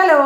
Hello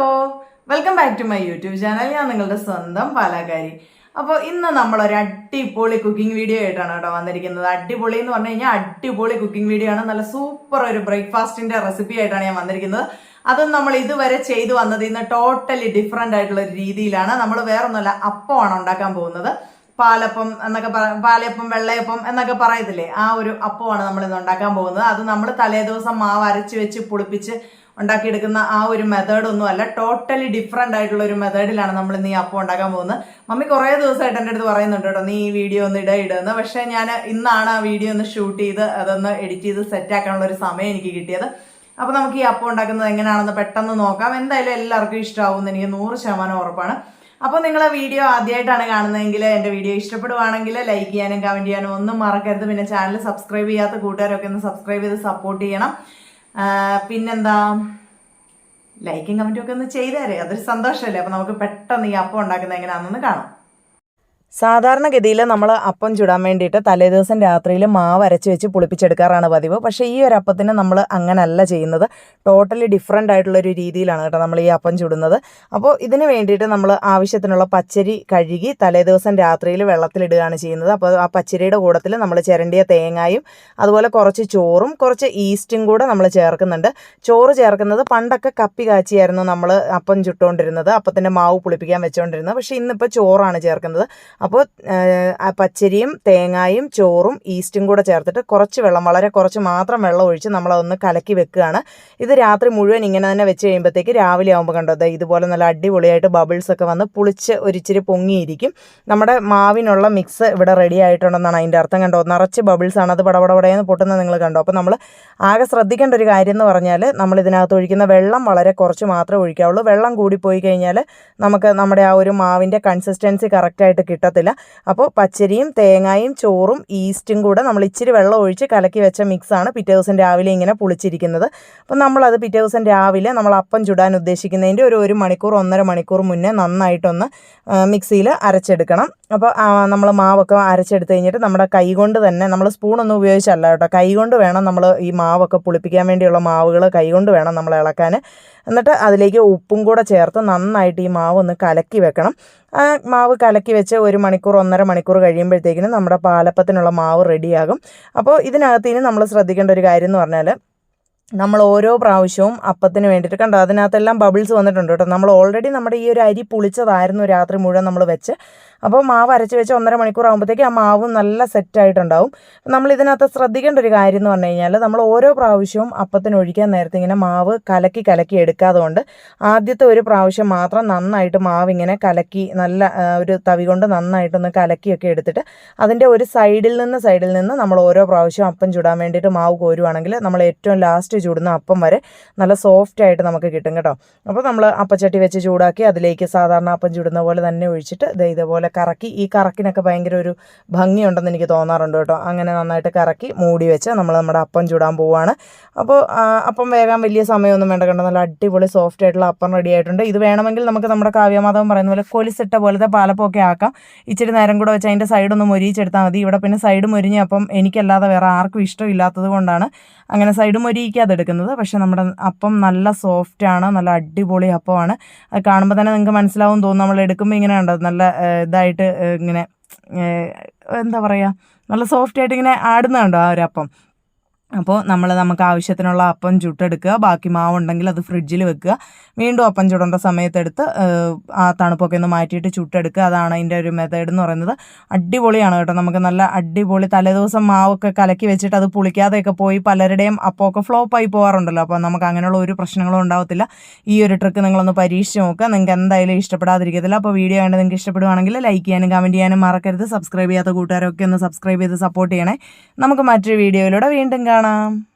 welcome back to my YouTube channel ഞാൻ നിങ്ങളുടെ സ്വന്തം പാലാക്കാരി. അപ്പോൾ ഇന്ന് നമ്മൾ ഒരു അടിപൊളി കുക്കിംഗ് വീഡിയോ ആയിട്ടാണ് കേട്ടോ വന്നിരിക്കുന്നത്. അടിപൊളി എന്ന് പറഞ്ഞു കഴിഞ്ഞാൽ അടിപൊളി കുക്കിംഗ് വീഡിയോ ആണ്. നല്ല സൂപ്പർ ഒരു ബ്രേക്ക്ഫാസ്റ്റിന്റെ റെസിപ്പി ആയിട്ടാണ് ഞാൻ വന്നിരിക്കുന്നത്. അതും നമ്മൾ ഇതുവരെ ചെയ്തു വന്നത് നിന്ന് ടോട്ടലി ഡിഫറെന്റ് ആയിട്ടുള്ള ഒരു രീതിയിലാണ്. നമ്മൾ വേറൊന്നുമല്ല അപ്പമാണ് ഉണ്ടാക്കാൻ പോകുന്നത്. പാലപ്പം എന്നൊക്കെ പറ പാലയപ്പം വെള്ളയപ്പം എന്നൊക്കെ പറയത്തില്ലേ? ആ ഒരു അപ്പമാണ് നമ്മൾ ഇന്ന് ഉണ്ടാക്കാൻ പോകുന്നത്. അത് നമ്മൾ തലേദിവസം മാവ് അരച്ച് വെച്ച് പുളിപ്പിച്ച് ഉണ്ടാക്കിയെടുക്കുന്ന ആ ഒരു മെത്തേഡ് ഒന്നും അല്ല. ടോട്ടലി ഡിഫറെന്റ് ആയിട്ടുള്ള ഒരു മെത്തേഡിലാണ് നമ്മൾ ഇന്ന് ഈ അപ്പം ഉണ്ടാക്കാൻ പോകുന്നത്. മമ്മി കുറേ ദിവസമായിട്ട് എന്റെ അടുത്ത് പറയുന്നുണ്ട് കേട്ടോ നീ ഈ വീഡിയോ ഒന്ന് ഇട ഇടുന്നത് പക്ഷേ ഞാൻ ഇന്നാണ് ആ വീഡിയോ ഒന്ന് ഷൂട്ട് ചെയ്ത് അതൊന്ന് എഡിറ്റ് ചെയ്ത് സെറ്റ് ആക്കാനുള്ള ഒരു സമയം എനിക്ക് കിട്ടിയത്. അപ്പോൾ നമുക്ക് ഈ അപ്പം ഉണ്ടാക്കുന്നത് എങ്ങനെയാണെന്ന് പെട്ടെന്ന് നോക്കാം. എന്തായാലും എല്ലാവർക്കും ഇഷ്ടമാവും എനിക്ക് നൂറ് ശതമാനം ഉറപ്പാണ്. അപ്പോൾ നിങ്ങൾ വീഡിയോ ആദ്യമായിട്ടാണ് കാണുന്നതെങ്കിൽ എന്റെ വീഡിയോ ഇഷ്ടപ്പെടുവാണെങ്കിൽ ലൈക്ക് ചെയ്യാനും കമന്റ് ചെയ്യാനും ഒന്നും മറക്കരുത്. പിന്നെ ചാനൽ സബ്സ്ക്രൈബ് ചെയ്യാത്ത കൂട്ടുകാരൊക്കെ ഒന്ന് സബ്സ്ക്രൈബ് ചെയ്ത് സപ്പോർട്ട് ചെയ്യണം. പിന്നെന്താ? ലൈക്കും കമന്റും ഒക്കെ ഒന്ന് ചെയ്തേരെ. അതൊരു സന്തോഷമല്ലേ അപ്പോൾ നമുക്ക് പെട്ടെന്ന് ഈ അപ്പം ഉണ്ടാക്കുന്നത് എങ്ങനെയാണെന്ന് കാണാം. സാധാരണഗതിയിൽ നമ്മൾ അപ്പം ചുടാൻ വേണ്ടിയിട്ട് തലേദിവസം രാത്രിയിൽ മാവ് അരച്ച് വെച്ച് പുളിപ്പിച്ചെടുക്കാറാണ് പതിവ്. പക്ഷേ ഈ ഒരു അപ്പത്തിന് നമ്മൾ അങ്ങനല്ല ചെയ്യുന്നത്. ടോട്ടലി ഡിഫറെന്റ് ആയിട്ടുള്ളൊരു രീതിയിലാണ് കേട്ടോ നമ്മൾ ഈ അപ്പം ചുടുന്നത്. അപ്പോൾ ഇതിന് വേണ്ടിയിട്ട് നമ്മൾ ആവശ്യത്തിനുള്ള പച്ചരി കഴുകി തലേദിവസം രാത്രിയിൽ വെള്ളത്തിലിടുകയാണ് ചെയ്യുന്നത്. അപ്പോൾ ആ പച്ചരിയുടെ കൂടത്തിൽ നമ്മൾ ചിരണ്ടിയ തേങ്ങായും അതുപോലെ കുറച്ച് ചോറും കുറച്ച് ഈസ്റ്റും കൂടെ നമ്മൾ ചേർക്കുന്നുണ്ട്. ചോറ് ചേർക്കുന്നത് പണ്ടൊക്കെ കപ്പി കാച്ചിയായിരുന്നു നമ്മൾ അപ്പം ചുട്ടുകൊണ്ടിരുന്നത്. അപ്പത്തിന്റെ മാവ് പുളിപ്പിക്കാൻ വെച്ചുകൊണ്ടിരുന്നത്. പക്ഷേ ഇന്നിപ്പോൾ ചോറാണ് ചേർക്കുന്നത്. അപ്പോൾ പച്ചരിയും തേങ്ങായും ചോറും ഈസ്റ്റും കൂടെ ചേർത്തിട്ട് കുറച്ച് വെള്ളം വളരെ കുറച്ച് മാത്രം വെള്ളം ഒഴിച്ച് നമ്മളതൊന്ന് കലക്കി വെക്കുകയാണ്. ഇത് രാത്രി മുഴുവൻ ഇങ്ങനെ തന്നെ വെച്ച് കഴിയുമ്പോഴത്തേക്ക് രാവിലെ ആകുമ്പോൾ കണ്ടോ ഇതുപോലെ നല്ല അടിപൊളിയായിട്ട് ബബിൾസ് ഒക്കെ വന്ന് പുളിച്ച് ഒരിച്ചിരി പൊങ്ങിയിരിക്കും. നമ്മുടെ മാവിനുള്ള മിക്സ് ഇവിടെ റെഡി ആയിട്ടുണ്ടെന്നാണ് അതിന്റെ അർത്ഥം കണ്ടോ? നിറച്ച് ബബിൾസ് ആണ്. അത് പടപടപടയെന്ന് പൊട്ടുന്നത് നിങ്ങൾ കണ്ടോ? അപ്പോൾ നമ്മൾ ആകെ ശ്രദ്ധിക്കേണ്ട ഒരു കാര്യം എന്ന് പറഞ്ഞാൽ നമ്മൾ ഇതിനകത്ത് ഒഴിക്കുന്ന വെള്ളം വളരെ കുറച്ച് മാത്രമേ ഒഴിക്കാവുള്ളൂ. വെള്ളം കൂടിപ്പോയി കഴിഞ്ഞാൽ നമുക്ക് നമ്മുടെ ആ ഒരു മാവിന്റെ കൺസിസ്റ്റൻസി കറക്റ്റായിട്ട് കിട്ടത്തില്ല അപ്പോൾ പച്ചരിയും തേങ്ങായും ചോറും ഈസ്റ്റും കൂടെ നമ്മൾ ഇച്ചിരി വെള്ളം ഒഴിച്ച് കലക്കി വെച്ച മിക്സാണ് പിറ്റേ ദിവസം രാവിലെ ഇങ്ങനെ പുളിച്ചിരിക്കുന്നത്. അപ്പോൾ നമ്മളത് പിറ്റേ ദിവസം രാവിലെ നമ്മൾ അപ്പം ചുടാൻ ഉദ്ദേശിക്കുന്നതിന്റെ ഒരു ഒരു മണിക്കൂർ ഒന്നര മണിക്കൂർ മുന്നേ നന്നായിട്ടൊന്ന് മിക്സിയിൽ അരച്ചെടുക്കണം. അപ്പോൾ നമ്മൾ മാവൊക്കെ അരച്ചെടുത്ത് കഴിഞ്ഞിട്ട് നമ്മുടെ കൈ കൊണ്ട് തന്നെ നമ്മൾ സ്പൂണൊന്നും ഉപയോഗിച്ചല്ല കേട്ടോ. കൈ കൊണ്ട് വേണം നമ്മൾ ഈ മാവൊക്കെ പുളിപ്പിക്കാൻ വേണ്ടിയുള്ള മാവുകൾ കൈ കൊണ്ട് വേണം നമ്മൾ ഇളക്കാൻ. എന്നിട്ട് അതിലേക്ക് ഉപ്പും കൂടെ ചേർത്ത് നന്നായിട്ട് ഈ മാവ് ഒന്ന് കലക്കി വെക്കണം. ആ മാവ് കലക്കി വെച്ച് ഒരു മണിക്കൂർ ഒന്നര മണിക്കൂർ കഴിയുമ്പോഴത്തേക്കിനും നമ്മുടെ പാലപ്പത്തിനുള്ള മാവ് റെഡിയാകും. അപ്പോൾ ഇതിനകത്ത് ഇനി നമ്മൾ ശ്രദ്ധിക്കേണ്ട ഒരു കാര്യം എന്ന് പറഞ്ഞാൽ നമ്മൾ ഓരോ പ്രാവശ്യവും അപ്പത്തിന് വേണ്ടിയിട്ട് കണ്ടോ അതിനകത്തെല്ലാം ബബിൾസ് വന്നിട്ടുണ്ട് കേട്ടോ. നമ്മൾ ഓൾറെഡി നമ്മുടെ ഈ ഒരു അരി പുളിച്ചതായിരുന്നു രാത്രി മുഴുവൻ നമ്മൾ വെച്ച്. അപ്പോൾ മാവ് അരച്ച് വെച്ച് ഒന്നര മണിക്കൂർ ആകുമ്പോഴത്തേക്ക് ആ മാവും നല്ല സെറ്റായിട്ടുണ്ടാവും നമ്മൾ ഇതിനകത്ത് ശ്രദ്ധിക്കേണ്ട ഒരു കാര്യം എന്ന് പറഞ്ഞു കഴിഞ്ഞാൽ നമ്മൾ ഓരോ പ്രാവശ്യവും അപ്പത്തിന് ഒഴിക്കാൻ നേരത്തെ ഇങ്ങനെ മാവ് കലക്കി കലക്കി എടുക്കാതെ കൊണ്ട് ആദ്യത്തെ ഒരു പ്രാവശ്യം മാത്രം നന്നായിട്ട് മാവ് ഇങ്ങനെ കലക്കി നല്ല ഒരു തവി കൊണ്ട് നന്നായിട്ടൊന്ന് കലക്കിയൊക്കെ എടുത്തിട്ട് അതിന്റെ ഒരു സൈഡിൽ നിന്ന് സൈഡിൽ നിന്ന് നമ്മൾ ഓരോ പ്രാവശ്യം അപ്പം ചുടാൻ വേണ്ടിയിട്ട് മാവ് കോരുവാണെങ്കിൽ നമ്മൾ ഏറ്റവും ലാസ്റ്റ് ചൂടുന്ന അപ്പം വരെ നല്ല സോഫ്റ്റ് ആയിട്ട് നമുക്ക് കിട്ടും കേട്ടോ. അപ്പോൾ നമ്മൾ അപ്പച്ചട്ടി വെച്ച് ചൂടാക്കി അതിലേക്ക് സാധാരണ അപ്പം ചുടുന്ന പോലെ തന്നെ ഒഴിച്ചിട്ട് ഇതേപോലെ കറക്കി. ഈ കറക്കിനൊക്കെ ഭയങ്കര ഒരു ഭംഗിയുണ്ടെന്ന് എനിക്ക് തോന്നാറുണ്ട് കേട്ടോ. അങ്ങനെ നന്നായിട്ട് കറക്കി മൂടി വെച്ച് നമ്മൾ നമ്മുടെ അപ്പം ചൂടാൻ പോവുകയാണ് അപ്പോൾ അപ്പം വേഗം വലിയ സമയമൊന്നും വേണ്ട. കണ്ടോ നല്ല അടിപൊളി സോഫ്റ്റ് ആയിട്ടുള്ള അപ്പം റെഡി ആയിട്ടുണ്ട്. ഇത് വേണമെങ്കിൽ നമുക്ക് നമ്മുടെ കാവ്യമാധവൻ പറയുന്ന പോലെ കൊലിസിട്ട പോലത്തെ പാലപ്പമൊക്കെ ആക്കാം. ഇച്ചിരി നേരം കൂടെ വെച്ച് അതിന്റെ സൈഡൊന്ന് മൊരിയിച്ചെടുത്താൽ മതി. ഇവിടെ പിന്നെ സൈഡ് മൊരിഞ്ഞ അപ്പം എനിക്കല്ലാതെ വേറെ ആർക്കും ഇഷ്ടമില്ലാത്തത് കൊണ്ടാണ് അങ്ങനെ സൈഡ് മൊരിയിക്കാതെ എടുക്കുന്നത്. പക്ഷേ നമ്മുടെ അപ്പം നല്ല സോഫ്റ്റ് ആണ് നല്ല അടിപൊളി അപ്പമാണ്. അത് കാണുമ്പോൾ തന്നെ നിങ്ങൾക്ക് മനസ്സിലാവും തോന്നും. നമ്മൾ എടുക്കുമ്പോൾ ഇങ്ങനെ ഉണ്ടോ നല്ല ഏഹ്, ഇതായിട്ട് ഇങ്ങനെ എന്താ പറയുക നല്ല സോഫ്റ്റ് ആയിട്ട് ഇങ്ങനെ ആടുന്നുണ്ടോ ആ ഒരു അപ്പം അപ്പോൾ നമ്മൾ നമുക്ക് ആവശ്യത്തിനുള്ള അപ്പം ചുട്ടെടുക്കുക. ബാക്കി മാവുണ്ടെങ്കിൽ അത് ഫ്രിഡ്ജിൽ വെക്കുക. വീണ്ടും അപ്പം ചുടേണ്ട സമയത്തെടുത്ത് ആ തണുപ്പൊക്കെ ഒന്ന് മാറ്റിയിട്ട് ചുട്ടെടുക്കുക. അതാണ് അതിന്റെ ഒരു മെത്തേഡ് എന്ന് പറയുന്നത്. അടിപൊളിയാണ് കേട്ടോ. നമുക്ക് നല്ല അടിപൊളി തലേദിവസം മാവൊക്കെ കലക്കി വെച്ചിട്ട് അത് പുളിക്കാതെയൊക്കെ പോയി പലരുടെയും അപ്പമൊക്കെ ഫ്ലോപ്പായി പോകാറുണ്ടല്ലോ അപ്പോൾ നമുക്ക് അങ്ങനെയുള്ള ഒരു പ്രശ്നങ്ങളും ഉണ്ടാവത്തില്ല. ഈ ഒരു ട്രിക്ക് നിങ്ങളൊന്ന് പരീക്ഷിച്ച് നോക്കുക. നിങ്ങൾക്ക് എന്തായാലും ഇഷ്ടപ്പെടാതിരിക്കത്തില്ല. അപ്പോൾ വീഡിയോ കണ്ട് നിങ്ങൾക്ക് ഇഷ്ടപ്പെടുവാണെങ്കിൽ ലൈക്ക് ചെയ്യാനും കമന്റ് ചെയ്യാനും മറക്കരുത്. സബ്സ്ക്രൈബ് ചെയ്യാത്ത കൂട്ടുകാരൊക്കെ ഒന്ന് സബ്സ്ക്രൈബ് ചെയ്ത് സപ്പോർട്ട് ചെയ്യണേ. നമുക്ക് മറ്റൊരു വീഡിയോയിലൂടെ വീണ്ടും കാണാം.